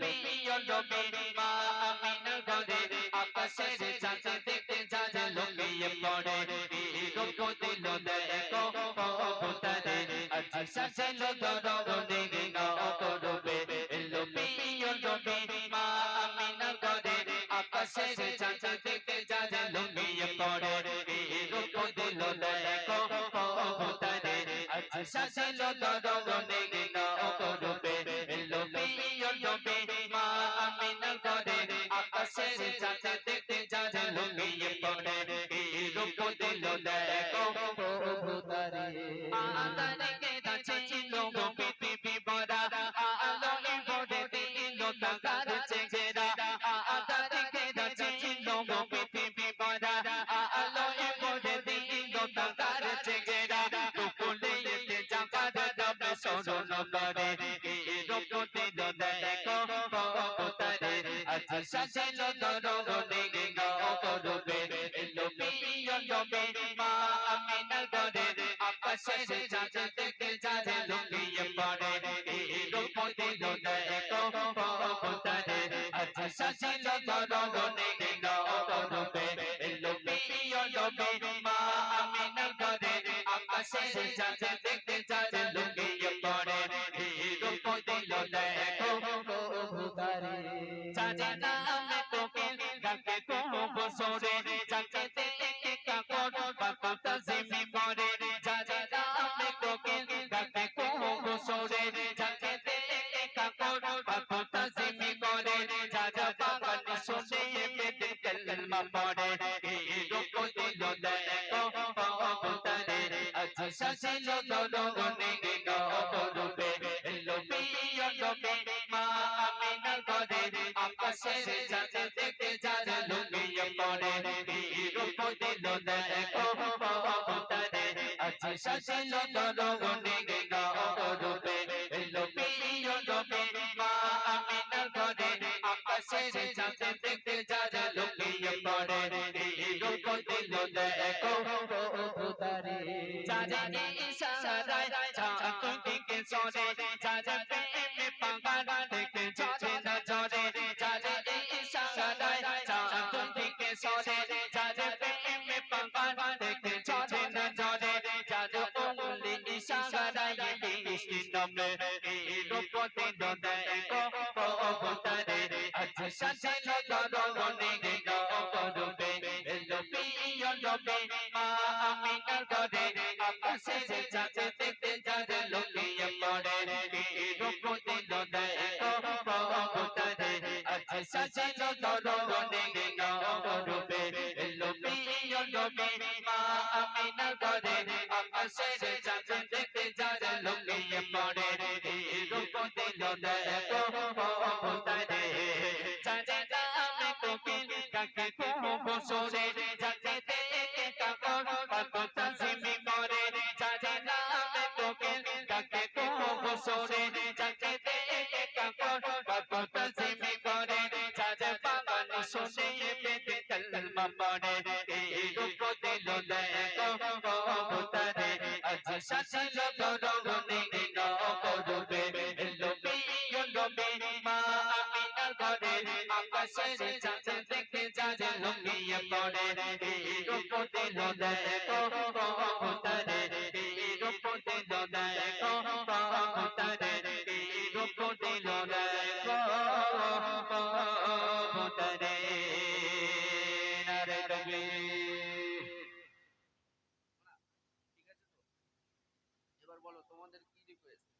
পিও নবী মা আমিনা ঘরে আকাশের চাঁদ দেখতে যার লুকিয়ে পড়ে। রূপ দিল দেখো কবুতরে, আজ সাজেলো দরগনে গেনা করবে এলো পিও নবী মা আমিনা ঘরে আকাশের চাঁদ দেখতে যার লুকিয়ে পড়ে। রূপ দিল দেখো কবুতরে, আজ সাজেলো করবে এলো নবী মা আমিনা ঘরে আকাশের চাঁদ দেখতে যার লুকিয়ে পড়ে রূপ দিল দেখো স্মরণ করে সাজালো দরগনে গো করবে পিও নবে মা আমিনার ঘরে আকাশের চাঁদ দেখতে যারে লুকিয়ে পড়ে রূপ দিল দেখো কবুতরে আজ সাজালো দরগনে গো করবে পিও নবে মা আমিনার ঘরে আকাশের চাঁদ দেখতে যারে বসরে চাচা দেখে কাকর বাবা তাজিমি করে চাচা নামে তোকে ডাকে কোনো বসরে চাচা দেখে কাকর বাবা তাজিমি করে চাচা বাগান শুনে বেদে কলমা পড়ে এই রূপ দিল দেখো কবুতরে আজ সাজিল দরগনে গো করবে এলো পিও মা আমিনার ঘরে আকাশের চাঁদ দিল দেখো কবুতরে আজ সাজিল দরগনে গো করবে এলো পিও নবে মা আমিনার ঘরে আকাশের চাঁদ দেখতে যার লুকিয়ে পড়ে রূপ দিল দেখো কবুতরে চাঁদে ইশারায় চাঁদ সরে চাঁদ প্রেমে পাগল দেখে চলে না চলে চাঁদে ইশারায় চাঁদ সরে পাগল দেখে চলে না চলে চাঁদ উঙ্গলি ইশারায় বৃষ্টি নামে রূপ দিল দেখো কবুতরে আজ সাজালো দরগনে গেল করবে এলো পিও নবে মা আমিনার ঘরে আকাশের চাঁদ দেখতে যার লুকিয়ে পড়ে রূপ দিল দেখো কবুতরে আজ নবে মা আমিনার ঘরে আকাশের চাঁদ দেখতে যার লুকিয়ে পড়ে রূপ দিল দেখো কবুতরে চাঁদে নামে কোকিল কাকে কোনো বসরে যাতে দেখে কাকর কত তাজিমি করে চাঁদে নামে কোকিল কাকে কোনো বসরে যাতে দেখে কাকর কত তাজিমি করে চাঁদে বাগান শুনে বেদে কলমা পড়ে সাজালো দরগনে গেল করবে পিও নবে মা আমিনার ঘরে আকাশের চাঁদ দেখে যার লুকিয়ে পড়ে রূপ দিল দেখো on the request